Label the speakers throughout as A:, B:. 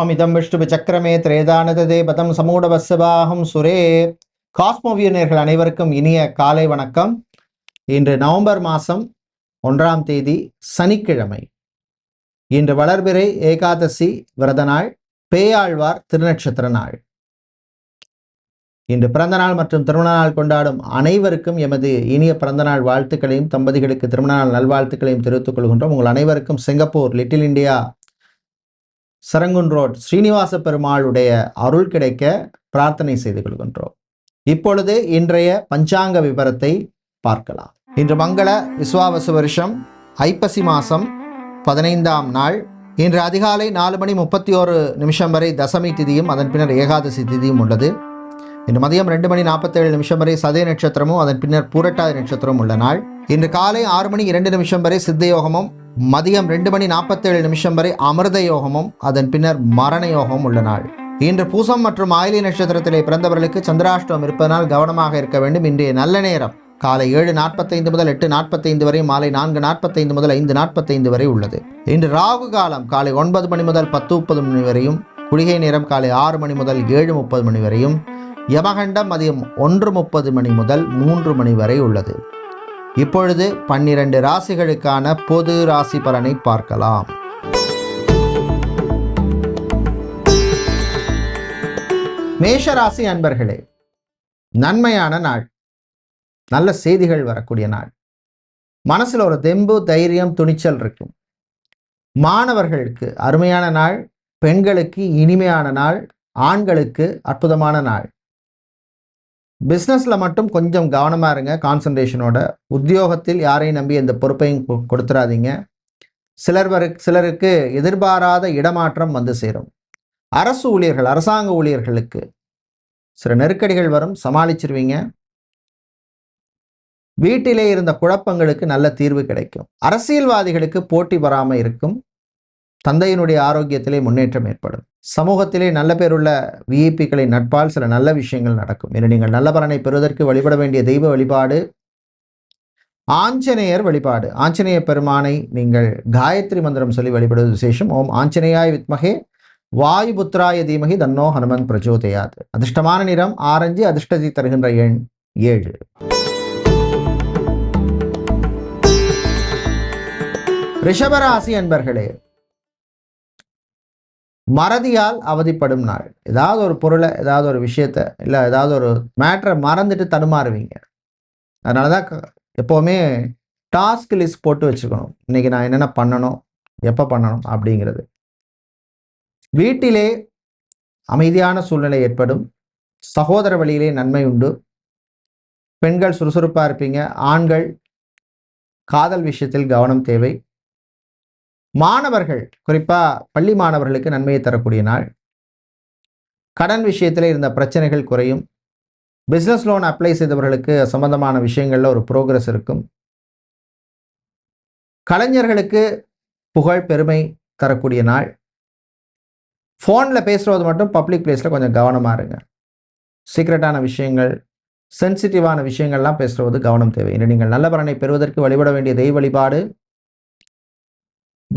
A: ஓமிதம் விஷ்ணு சக்கரமே திரேதானதே பதம் சமூடவசபாகம் சுரே. காஸ்மோவியனர்கள் அனைவருக்கும் இனிய காலை வணக்கம். இன்று நவம்பர் மாதம் ஒன்றாம் தேதி சனிக்கிழமை. இன்று வளர்பிறை ஏகாதசி விரத நாள் பேயாழ்வார் திருநட்சத்திர நாள். இன்று பிறந்த நாள் மற்றும் திருமண நாள் கொண்டாடும் அனைவருக்கும் எமது இனிய பிறந்த நாள் வாழ்த்துக்களையும் தம்பதிகளுக்கு திருமண நாள் நல்வாழ்த்துக்களையும் தெரிவித்துக் கொள்கின்றோம். உங்கள் அனைவருக்கும் Singapore little India Serangoon road Srinivasa பெருமாளுடைய அருள் கிடைக்க பிரார்த்தனை செய்து கொள்கின்றோம். இப்பொழுது இன்றைய பஞ்சாங்க விவரத்தை பார்க்கலாம். இன்று மங்கள விஸ்வாவச வருஷம் ஐப்பசி மாசம் பதினைந்தாம் நாள். இன்று அதிகாலை நாலு மணி முப்பத்தி ஓரு நிமிஷம் வரை தசமி திதியும் அதன் பின்னர் ஏகாதசி திதியும் உள்ளது. இன்று மதியம் ரெண்டு மணி நாற்பத்தேழு நிமிஷம் வரை சதய நட்சத்திரமும் அதன் பின்னர் பூரட்டாதி நட்சத்திரமும் உள்ள நாள். இன்று காலை ஆறு மணி இரண்டு நிமிஷம் வரை சித்த யோகமும் மதியம் ரெண்டு மணி நாற்பத்தேழு நிமிஷம் வரை அமிர்த யோகமும் அதன் பின்னர் மரண யோகமும் உள்ள நாள். இன்று பூசம் மற்றும் ஆயிலி நட்சத்திரத்திலே பிறந்தவர்களுக்கு சந்திராஷ்டமம் இருப்பதனால் கவனமாக இருக்க வேண்டும். இன்றைய நல்ல நேரம் காலை ஏழு நாற்பத்தைந்து முதல் எட்டு நாற்பத்தைந்து வரை மாலை நான்கு நாற்பத்தைந்து முதல் ஐந்து நாற்பத்தைந்து வரை உள்ளது. இன்று ராகு காலம் காலை ஒன்பது மணி முதல் பத்து முப்பது மணி வரையும் குளிகை நேரம் காலை ஆறு மணி முதல் ஏழு முப்பது மணி வரையும் யமகண்டம் மதியம் ஒன்று முப்பது மணி முதல் மூன்று மணி வரை உள்ளது. இப்பொழுது பன்னிரண்டு ராசிகளுக்கான பொது ராசி பலனை பார்க்கலாம். மேஷ ராசி அன்பர்களே நன்மையான நாள். நல்ல செய்திகள் வரக்கூடிய நாள். மனசில் ஒரு தெம்பு தைரியம் துணிச்சல் இருக்கும். மாணவர்களுக்கு அருமையான நாள் பெண்களுக்கு இனிமையான நாள் ஆண்களுக்கு அற்புதமான நாள். பிஸ்னஸில் மட்டும் கொஞ்சம் கவனமாக இருங்க. கான்சன்ட்ரேஷனோட உத்தியோகத்தில் யாரையும் நம்பி எந்த பொறுப்பையும் கொ- கொடுத்துறாதீங்க. சிலர் சிலருக்கு எதிர்பாராத இடமாற்றம் வந்து சேரும். அரசு ஊழியர்கள் அரசாங்க ஊழியர்களுக்கு சில நெருக்கடிகள் வரும். சமாளிச்சிருவீங்க. வீட்டிலே இருந்த குழப்பங்களுக்கு நல்ல தீர்வு கிடைக்கும். அரசியல்வாதிகளுக்கு போட்டி வராமல் இருக்கும். தந்தையினுடைய ஆரோக்கியத்திலே முன்னேற்றம் ஏற்படும். சமூகத்திலே நல்ல பேருள்ள விஐபிக்களின் நட்பால் சில நல்ல விஷயங்கள் நடக்கும். என நீங்கள் நல்ல பலனை பெறுவதற்கு வழிபட வேண்டிய தெய்வ வழிபாடு ஆஞ்சநேயர் வழிபாடு. ஆஞ்சநேய பெருமானை நீங்கள் காயத்ரி மந்திரம் சொல்லி வழிபடுவது விசேஷம். ஓம் ஆஞ்சநேயாய் வித்மகே வாயுபுத்ராய தீமகி தன்னோ ஹனுமன் பிரச்சோதயாத். அதிர்ஷ்டமான நிறம் ஆரஞ்சு அதிர்ஷ்டத்தை தருகின்ற எண் ஏழு. ரிஷபராசி அன்பர்களே மறதியால் அவதிப்படும் நாள். ஏதாவது ஒரு பொருளை ஏதாவது ஒரு விஷயத்த இல்லை ஏதாவது ஒரு மேட்ரை மறந்துட்டு தடுமாறுவீங்க. அதனால தான் எப்போவுமே டாஸ்க் லிஸ்ட் போட்டு வச்சுக்கணும். இன்னைக்கு நான் என்னென்ன பண்ணணும் எப்போ பண்ணணும் அப்படிங்கிறது. வீட்டிலே அமைதியான சூழ்நிலை ஏற்படும். சகோதர வழியிலே நன்மை உண்டு. பெண்கள் சுறுசுறுப்பாக இருப்பீங்க. ஆண்கள் காதல் விஷயத்தில் கவனம் தேவை. மாணவர்கள் குறிப்பாக பள்ளி மாணவர்களுக்கு நன்மையை தரக்கூடிய நாள். கடன் விஷயத்தில் இருந்த பிரச்சனைகள் குறையும். பிஸ்னஸ் லோன் அப்ளை செய்தவர்களுக்கு சம்பந்தமான விஷயங்களில் ஒரு ப்ரோக்ரஸ் இருக்கும். கலைஞர்களுக்கு புகழ் பெருமை தரக்கூடிய நாள். ஃபோனில் பேசுகிறது மட்டும் பப்ளிக் பிளேஸில் கொஞ்சம் கவனமாக இருங்க. சீக்ரெட்டான விஷயங்கள் சென்சிட்டிவான விஷயங்கள்லாம் பேசுவது கவனம் தேவை. இன்று நீங்கள் நல்ல பலனை பெறுவதற்கு வழிபட வேண்டிய தெய்வ வழிபாடு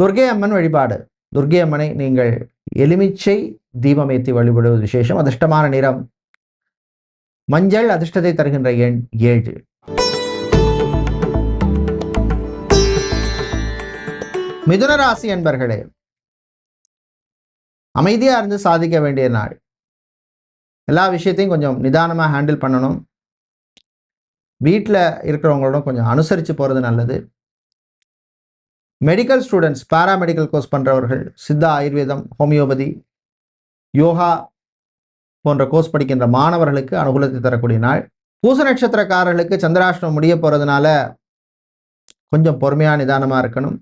A: துர்கை அம்மன் வழிபாடு. துர்கை அம்மனை நீங்கள் எலுமிச்சை தீபமேத்தி வழிபடுவது விசேஷம். அதிர்ஷ்டமான நிறம். மஞ்சள் அதிர்ஷ்டத்தை தருகின்ற எண் ஏழு. மிதுன ராசி என்பர்களே அமைதியாக இருந்து சாதிக்க வேண்டிய நாள். எல்லா விஷயத்தையும் கொஞ்சம் நிதானமாக ஹேண்டில் பண்ணணும். வீட்டில் இருக்கிறவங்களோட கொஞ்சம் அனுசரித்து போகிறது நல்லது. மெடிக்கல் ஸ்டூடெண்ட்ஸ் பேராமெடிக்கல் கோர்ஸ் பண்ணுறவர்கள் சித்தா ஆயுர்வேதம் ஹோமியோபதி யோகா போன்ற கோர்ஸ் படிக்கின்ற மாணவர்களுக்கு அனுகூலத்தை தரக்கூடிய நாள். பூச நட்சத்திரக்காரர்களுக்கு சந்திராஷ்டிரம் முடிய போகிறதுனால கொஞ்சம் பொறுமையாக நிதானமாக இருக்கணும்.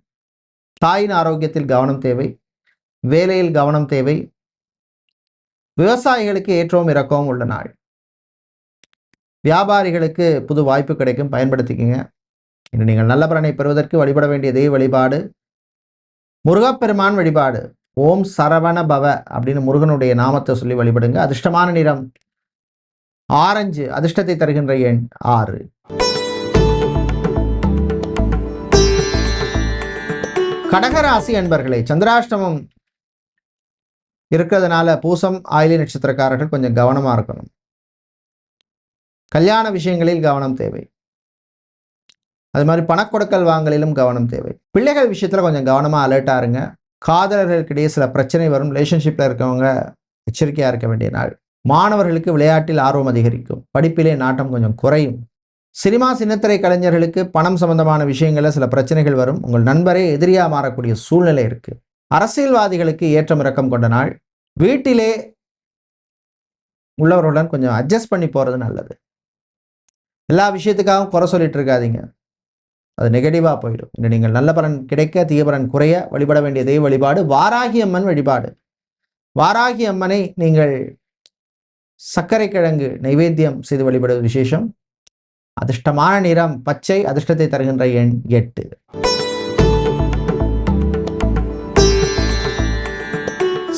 A: தாயின் ஆரோக்கியத்தில் கவனம் தேவை. வேலையில் கவனம் தேவை. விவசாயிகளுக்கு ஏற்றவும் இறக்கவும் உள்ள நாள். வியாபாரிகளுக்கு புது வாய்ப்பு கிடைக்கும் பயன்படுத்திக்கங்க. இன்று நீங்கள் நல்ல பலனை பெறுவதற்கு வழிபட வேண்டிய தெய்வ வழிபாடு. முருகப்பெருமான் வழிபாடு. ஓம் சரவண பவ அப்படின்னு முருகனுடைய நாமத்தை சொல்லி வழிபடுங்க. அதிர்ஷ்டமான நிறம். ஆரஞ்சு அதிர்ஷ்டத்தை தருகின்ற எண் ஆறு. கடகராசி அன்பர்களே சந்திராஷ்டமம் இருக்கிறதுனால பூசம் ஆயிலி நட்சத்திரக்காரர்கள் கொஞ்சம் கவனமாக இருக்கணும். கல்யாண விஷயங்களில் கவனம் தேவை. அது மாதிரி பணக்கொடுக்கல் வாங்கலிலும் கவனம் தேவை. பிள்ளைகள் விஷயத்தில் கொஞ்சம் கவனமாக அலர்ட்டாக இருங்க. காதலர்களுக்கிடையே சில பிரச்சனை வரும். ரிலேஷன்ஷிப்பில் இருக்கவங்க எச்சரிக்கையாக இருக்க வேண்டிய நாள். மாணவர்களுக்கு விளையாட்டில் ஆர்வம் அதிகரிக்கும். படிப்பிலே நாட்டம் கொஞ்சம் குறையும். சினிமா சின்னத்திரை கலைஞர்களுக்கு பணம் சம்பந்தமான விஷயங்களில் சில பிரச்சனைகள் வரும். உங்கள் நண்பரே எதிரியாக மாறக்கூடிய சூழ்நிலை இருக்குது அரசியல்வாதிகளுக்கு ஏற்றம் இறக்கம் கொண்ட நாள். வீட்டிலே உள்ளவர்களுடன் கொஞ்சம் அட்ஜஸ்ட் பண்ணி போகிறது நல்லது. எல்லா விஷயத்துக்காகவும் குறை சொல்லிட்டு இருக்காதீங்க. அது நெகட்டிவாக போயிடும். இன்று நீங்கள் நல்ல பலன் கிடைக்க தீயபலன் குறைய வழிபட வேண்டிய தெய்வ வழிபாடு வாராகி அம்மன் வழிபாடு. வாராகி அம்மனை நீங்கள் சர்க்கரை கிழங்கு நைவேத்தியம் செய்து வழிபடுவது விசேஷம். அதிர்ஷ்டமான நிறம் பச்சை அதிர்ஷ்டத்தை தருகின்ற எண் எட்டு.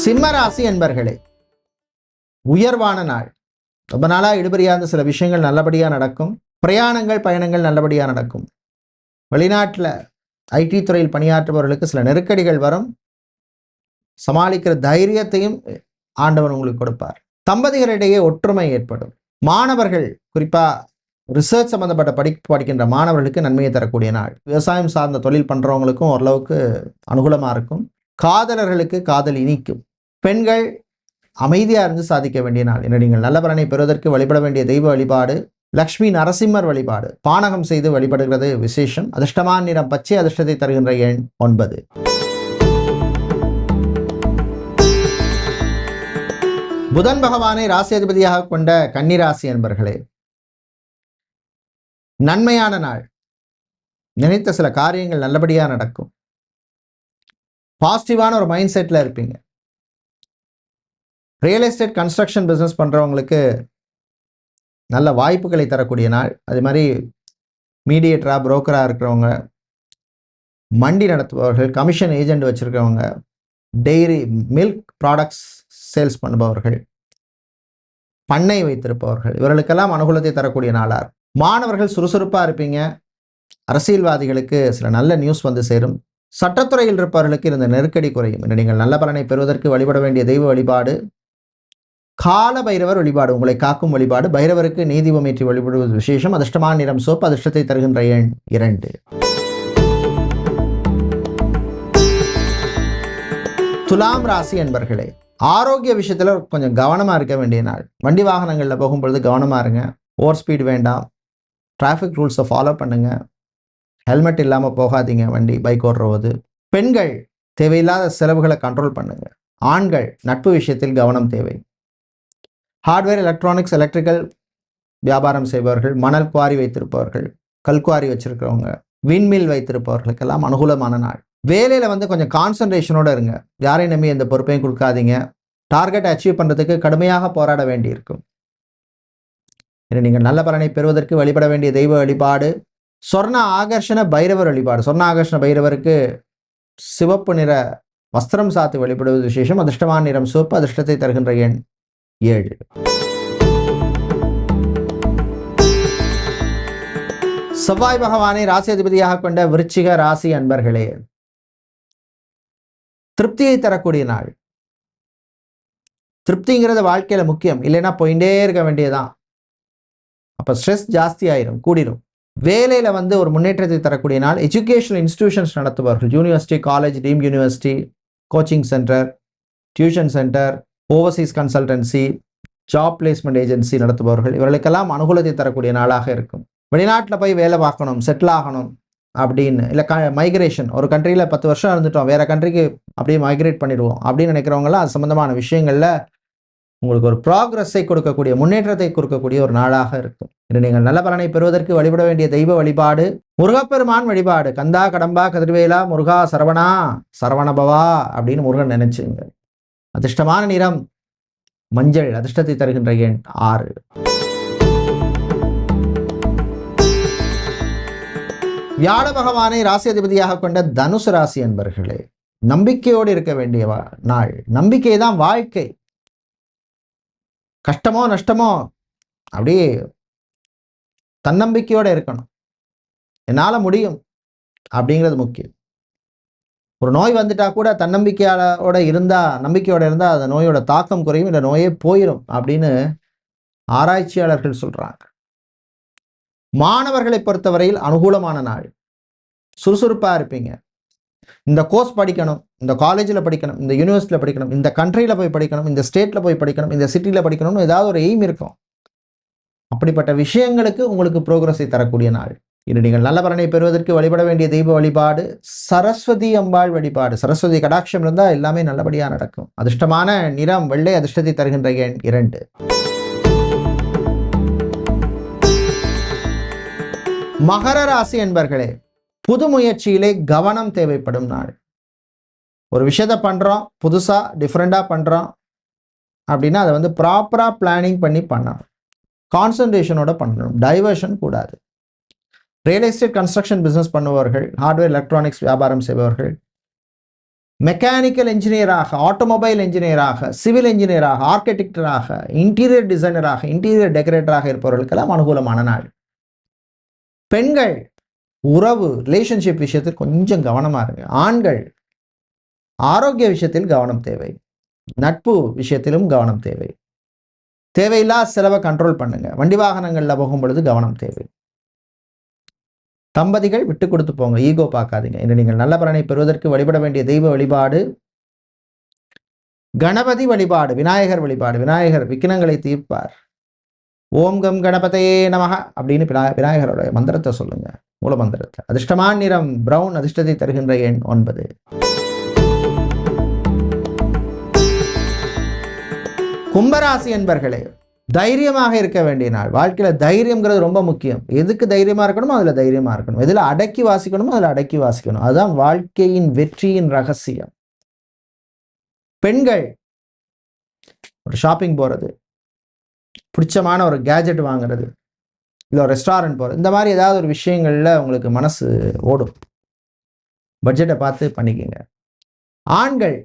A: சிம்மராசி என்பர்களே உயர்வான நாள். ரொம்ப நாளாக இடுபறியார்ந்த சில விஷயங்கள் நல்லபடியாக நடக்கும். பிரயாணங்கள் பயணங்கள் நல்லபடியாக நடக்கும். வெளிநாட்டில் ஐடி துறையில் பணியாற்றுபவர்களுக்கு சில நெருக்கடிகள் வரும். சமாளிக்கிற தைரியத்தையும் ஆண்டவன் உங்களுக்கு கொடுப்பார். தம்பதிகளிடையே ஒற்றுமை ஏற்படும். மாணவர்கள் குறிப்பாக ரிசர்ச் சம்மந்தப்பட்ட படிப்பு படிக்கின்ற மாணவர்களுக்கு நன்மையை தரக்கூடிய நாள். விவசாயம் சார்ந்த தொழில் பண்ணுறவங்களுக்கும் ஓரளவுக்கு அனுகூலமாக இருக்கும். காதலர்களுக்கு காதல் இனிக்கும் பெண்கள் அமைதியாக இருந்து சாதிக்க வேண்டிய நாள். என்ன நீங்கள் நல்ல பலனை பெறுவதற்கு வழிபட வேண்டிய தெய்வ வழிபாடு லக்ஷ்மி நரசிம்மர் வழிபாடு. பானகம் செய்து வழிபடுகிறது விசேஷம். அதிர்ஷ்டமான நிறம் பச்சை அதிர்ஷ்டத்தை தருகின்ற எண் ஒன்பது. புதன் பகவானை ராசியதிபதியாக கொண்ட கன்னிராசி என்பர்களே நன்மையான நாள். நினைத்த சில காரியங்கள் நல்லபடியாக நடக்கும். பாசிட்டிவான ஒரு மைண்ட் செட்டில் இருப்பீங்க. ரியல் எஸ்டேட் கன்ஸ்ட்ரக்ஷன் பிஸ்னஸ் பண்ணுறவங்களுக்கு நல்ல வாய்ப்புகளை தரக்கூடிய நாள். அது மாதிரி மீடியேட்டராக புரோக்கராக இருக்கிறவங்க மண்டி நடத்துபவர்கள் கமிஷன் ஏஜெண்ட் வச்சுருக்கிறவங்க டெய்ரி மில்க் ப்ராடக்ட்ஸ் சேல்ஸ் பண்ணுபவர்கள் பண்ணை வைத்திருப்பவர்கள் இவர்களுக்கெல்லாம் அனுகூலத்தை தரக்கூடிய நாளார் மாணவர்கள் சுறுசுறுப்பாக இருப்பீங்க. அரசியல்வாதிகளுக்கு சில நல்ல நியூஸ் வந்து சேரும். சட்டத்துறையில் இருப்பவர்களுக்கு இருந்த நெருக்கடி குறையும். இன்று நீங்கள் நல்ல பலனை பெறுவதற்கு வழிபட வேண்டிய தெய்வ வழிபாடு கால பைரவர் வழிபாடு உங்களை காக்கும் வழிபாடு. பைரவருக்கு நீதிபம் ஏற்றி வழிபடுவது விசேஷம். அதிர்ஷ்டமான நிறம் சோப்பு அதிர்ஷ்டத்தை தருகின்ற எண் இரண்டு. துலாம் ராசி என்பர்களே ஆரோக்கிய விஷயத்தில் கொஞ்சம் கவனமாக இருக்க வேண்டிய நாள். வண்டி வாகனங்களில் போகும்பொழுது கவனமாக இருங்க. ஓவர் ஸ்பீட் வேண்டாம். டிராஃபிக் ரூல்ஸை ஃபாலோ பண்ணுங்க. ஹெல்மெட் இல்லாமல் போகாதீங்க வண்டி பைக் ஓடுறது பெண்கள் தேவையில்லாத செலவுகளை கண்ட்ரோல் பண்ணுங்க. ஆண்கள் நட்பு விஷயத்தில் கவனம் தேவை. ஹார்ட்வேர் எலக்ட்ரானிக்ஸ் எலக்ட்ரிக்கல் வியாபாரம் செய்பவர்கள் மணல் குவாரி வைத்திருப்பவர்கள் கல்குவாரி வச்சிருக்கிறவங்க விண்மில் வைத்திருப்பவர்களுக்கெல்லாம் அனுகூலமான நாள். வேலையில் வந்து கொஞ்சம் கான்சன்ட்ரேஷனோடு இருங்க. யாரையும் நம்பி எந்த பொறுப்பையும் கொடுக்காதீங்க. டார்கெட் அச்சீவ் பண்ணுறதுக்கு கடுமையாக போராட வேண்டியிருக்கும். நீங்கள் நல்ல பலனை பெறுவதற்கு வழிபட வேண்டிய தெய்வ வழிபாடு சொர்ண ஆகர்ஷண பைரவர் வழிபாடு. சொர்ண ஆகர்ஷண பைரவருக்கு சிவப்பு நிற வஸ்திரம் சாத்து வழிபடுவது விசேஷம். அதிர்ஷ்டமான நிறம் சிவப்பு அதிர்ஷ்டத்தை தருகின்ற எண் ஏழு. செவ்வாய் பகவானை ராசி அதிபதியாக கொண்ட விருச்சிக ராசி அன்பர்களே திருப்தியை தரக்கூடிய நாள். திருப்திங்கிறது வாழ்க்கையில முக்கியம். இல்லைன்னா போயிட்டே இருக்க வேண்டியதான் அப்ப ஸ்ட்ரெஸ் ஜாஸ்தி ஆயிரும் கூடிரும். வேலையில வந்து ஒரு முன்னேற்றத்தை தரக்கூடிய நாள். Educational institutions நடத்துபவர்கள் university college team university coaching centre tuition centre overseas consultancy job placement agency நடத்துபவர்கள் இவர்களுக்கெல்லாம் அனுகூலத்தை தரக்கூடிய நாளாக இருக்கும். வெளிநாட்டில் போய் வேலை பார்க்கணும் செட்டில் ஆகணும் அப்படின்னு இல்லை க மைக்ரேஷன் ஒரு கண்ட்ரியில் பத்து வருஷம் இருந்துட்டோம் வேறு கண்ட்ரிக்கு அப்படியே மைக்ரேட் பண்ணிடுவோம் அப்படின்னு நினைக்கிறவங்களாம் அது சம்மந்தமான விஷயங்களில் உங்களுக்கு ஒரு ப்ராக்ரஸை கொடுக்கக்கூடிய முன்னேற்றத்தை கொடுக்கக்கூடிய ஒரு நாளாக இருக்கும். இன்று நீங்கள் நல்ல பலனை பெறுவதற்கு வழிபட வேண்டிய தெய்வ வழிபாடு முருகப்பெருமான் வழிபாடு. கந்தா கடம்பா கதிர்வேலா முருகா சரவணா சரவணபவா அப்படின்னு முருகன் நினைச்சுங்க. அதிர்ஷ்டமான நிறம் மஞ்சள் அதிர்ஷ்டத்தை தருகின்ற எண் ஆறு. வியாழ பகவானை ராசி அதிபதியாக கொண்ட தனுசு ராசி என்பர்களே நம்பிக்கையோடு இருக்க வேண்டிய நாள். நம்பிக்கை தான் வாழ்க்கை. கஷ்டமோ நஷ்டமோ அப்படியே தன்னம்பிக்கையோடு இருக்கணும். என்னால் முடியும் அப்படிங்கிறது முக்கியம். ஒரு நோய் வந்துட்டா கூட தன்னம்பிக்கையோட இருந்தால் நம்பிக்கையோட இருந்தால் அந்த நோயோட தாக்கம் குறையும் இந்த நோயே போயிடும் அப்படின்னு ஆராய்ச்சியாளர்கள் சொல்கிறாங்க மாணவர்களை பொறுத்தவரையில் அனுகூலமான நாள். சுறுசுறுப்பாக இருப்பீங்க. இந்த கோர்ஸ் படிக்கணும் இந்த காலேஜில் படிக்கணும் இந்த யூனிவர்சிட்டியில் படிக்கணும் இந்த கண்ட்ரியில் போய் படிக்கணும் இந்த ஸ்டேட்டில் போய் படிக்கணும் இந்த சிட்டியில் படிக்கணும்னு ஏதாவது ஒரு எய்ம் இருக்கும். அப்படிப்பட்ட விஷயங்களுக்கு உங்களுக்கு ப்ரோக்ரஸை தரக்கூடிய நாள். இன்று நீங்கள் நல்ல பலனை பெறுவதற்கு வழிபட வேண்டிய தெய்வ வழிபாடு சரஸ்வதி அம்பாள் வழிபாடு. சரஸ்வதி கடாட்சம் இருந்தால் எல்லாமே நல்லபடியாக நடக்கும். அதிர்ஷ்டமான நிறம் வெள்ளை அதிர்ஷ்டத்தை தருகின்ற எண் இரண்டு. மகர ராசி என்பர்களே புது முயற்சியிலே கவனம் தேவைப்படும் நாள். ஒரு விஷயத்தை பண்ணுறோம் புதுசாக டிஃப்ரெண்ட்டாக பண்ணுறோம் அப்படின்னா அதை வந்து ப்ராப்பராக பிளானிங் பண்ணி பண்ணணும். கான்சன்ட்ரேஷனோட பண்ணணும். டைவர்ஷன் கூடாது. ரியல் எஸ்டேட் கன்ஸ்ட்ரக்ஷன் பிஸ்னஸ் பண்ணுபவர்கள் ஹார்ட்வேர் எலக்ட்ரானிக்ஸ் வியாபாரம் செய்பவர்கள் மெக்கானிக்கல் இன்ஜினியராக ஆட்டோமொபைல் இன்ஜினியராக சிவில் இன்ஜினியராக ஆர்கிடெக்டராக இன்டீரியர் டிசைனராக இன்டீரியர் டெக்கரேட்டராக இருப்பவர்களுக்கெல்லாம் அனுகூலமான நாள். பெண்கள் உறவு ரிலேஷன்ஷிப் விஷயத்தில் கொஞ்சம் கவனமாக இருங்க. ஆண்கள் ஆரோக்கிய விஷயத்தில் கவனம் தேவை. நட்பு விஷயத்திலும் கவனம் தேவை. தேவையில்லா செலவை கண்ட்ரோல் பண்ணுங்க. வண்டி வாகனங்களில் போகும் பொழுது கவனம் தேவை. தம்பதிகள் விட்டு கொடுத்து போங்க ஈகோ பார்க்காதீங்க. இன்று நீங்கள் நல்ல பலனை பெறுவதற்கு வழிபட வேண்டிய தெய்வ வழிபாடு கணபதி வழிபாடு விநாயகர் வழிபாடு விநாயகர் விக்கினங்களை தீர்ப்பார். ஓம் கம் கணபதையே நமக அப்படின்னு விநாயகரோட மந்திரத்தை சொல்லுங்க. மூல மந்திரத்தை. அதிர்ஷ்டமான நிறம் பிரவுன் அதிர்ஷ்டத்தை தருகின்ற எண் ஒன்பது. கும்பராசி என்பர்களே தைரியமாக இருக்க வேண்டிய நாள். வாழ்க்கையில் தைரியங்கிறது ரொம்ப முக்கியம். எதுக்கு தைரியமாக இருக்கணுமோ அதில் தைரியமாக இருக்கணும். எதில் அடக்கி வாசிக்கணுமோ அதில் அடக்கி வாசிக்கணும். அதுதான் வாழ்க்கையின் வெற்றியின் ரகசியம். பெண்கள் ஒரு ஷாப்பிங் போகிறது பிடிச்சமான ஒரு கேஜெட் வாங்குறது இல்லை ஒரு ரெஸ்டாரண்ட் போகிறது இந்த மாதிரி ஏதாவது ஒரு விஷயங்களில் உங்களுக்கு மனசு ஓடும். பட்ஜெட்டை பார்த்து பண்ணிக்கோங்க. ஆண்கள்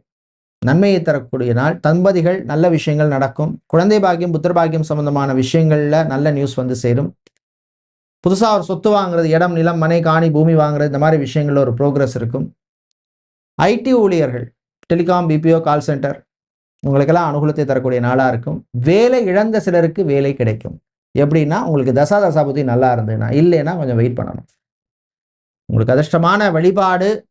A: நன்மையை தரக்கூடிய நாள். தம்பதிகள் நல்ல விஷயங்கள் நடக்கும். குழந்தை பாக்கியம் புத்திர பாக்கியம் சம்பந்தமான விஷயங்களில் நல்ல நியூஸ் வந்து சேரும். புதுசாக ஒரு சொத்து வாங்குறது இடம் நிலம் மனை காணி பூமி வாங்குறது இந்த மாதிரி விஷயங்களில் ஒரு ப்ரோக்ரஸ் இருக்கும். ஐடி ஊழியர்கள் டெலிகாம் பிபிஓ கால் சென்டர் உங்களுக்கெல்லாம் அனுகூலத்தை தரக்கூடிய நாளாக இருக்கும். வேலை இழந்த சிலருக்கு வேலை கிடைக்கும். எப்படின்னா உங்களுக்கு தசா தசாபதி நல்லா இருந்ததுன்னா இல்லைன்னா கொஞ்சம் வெயிட் பண்ணணும். உங்களுக்கு அதிர்ஷ்டமான வழிபாடு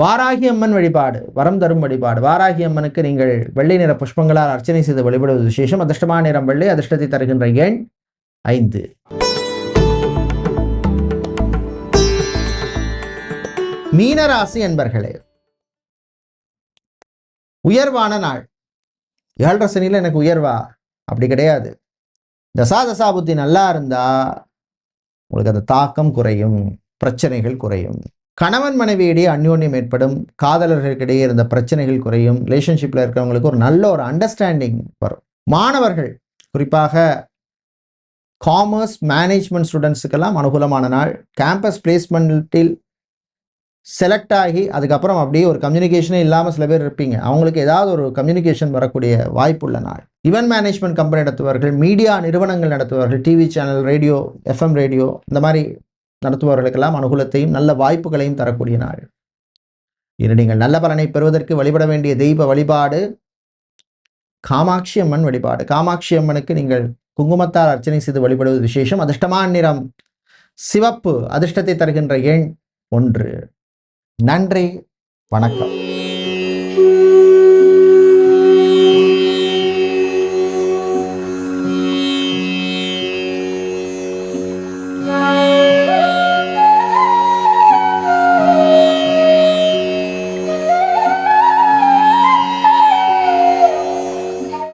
A: வாராகி அம்மன் வழிபாடு வரம் தரும் வழிபாடு. வாராகி அம்மனுக்கு நீங்கள் வெள்ளை நிற புஷ்பங்களால் அர்ச்சனை செய்து வழிபடுவது விசேஷம். அதிர்ஷ்டமான நிறம் வெள்ளை அதிர்ஷ்டத்தை தருகின்ற எண் ஐந்து. மீனராசி என்பர்களே உயர்வான நாள். ஏழரை சனியில் எனக்கு உயர்வா? அப்படி கிடையாது. தசா புத்தி நல்லா இருந்தா உங்களுக்கு அந்த தாக்கம் குறையும் பிரச்சனைகள் குறையும். கணவன் மனைவியிடையே அந்யோன்யம் ஏற்படும் காதலர்களுக்கிடையே இருந்த பிரச்சனைகள் குறையும் ரிலேஷன்ஷிப்பில் இருக்கிறவங்களுக்கு ஒரு நல்ல ஒரு அண்டர்ஸ்டாண்டிங் வரும். மாணவர்கள் குறிப்பாக காமர்ஸ் மேனேஜ்மெண்ட் ஸ்டூடெண்ட்ஸுக்கெல்லாம் அனுகூலமான நாள். கேம்பஸ் பிளேஸ்மெண்ட்டில் செலக்ட் ஆகி அதுக்கப்புறம் அப்படியே ஒரு கம்யூனிகேஷனே இல்லாமல் சில பேர் இருப்பீங்க. அவங்களுக்கு ஏதாவது ஒரு கம்யூனிகேஷன் வரக்கூடிய வாய்ப்புள்ள நாள். இவென்ட் மேனேஜ்மெண்ட் கம்பெனி நடத்துவார்கள் மீடியா நிறுவனங்கள் நடத்துவார்கள் TV channel radio FM radio இந்த மாதிரி நடத்துபவர்களுக்கெல்லாம் அனுகூலத்தையும் நல்ல வாய்ப்புகளையும் தரக்கூடிய நாள். இன்று நீங்கள் நல்ல பலனை பெறுவதற்கு வழிபட வேண்டிய தெய்வ வழிபாடு காமாட்சி அம்மன் வழிபாடு. காமாட்சி அம்மனுக்கு நீங்கள் குங்குமத்தால் அர்ச்சனை செய்து வழிபடுவது விசேஷம். அதிர்ஷ்டமான நிறம் சிவப்பு அதிர்ஷ்டத்தை தருகின்ற எண் ஒன்று. நன்றி வணக்கம்.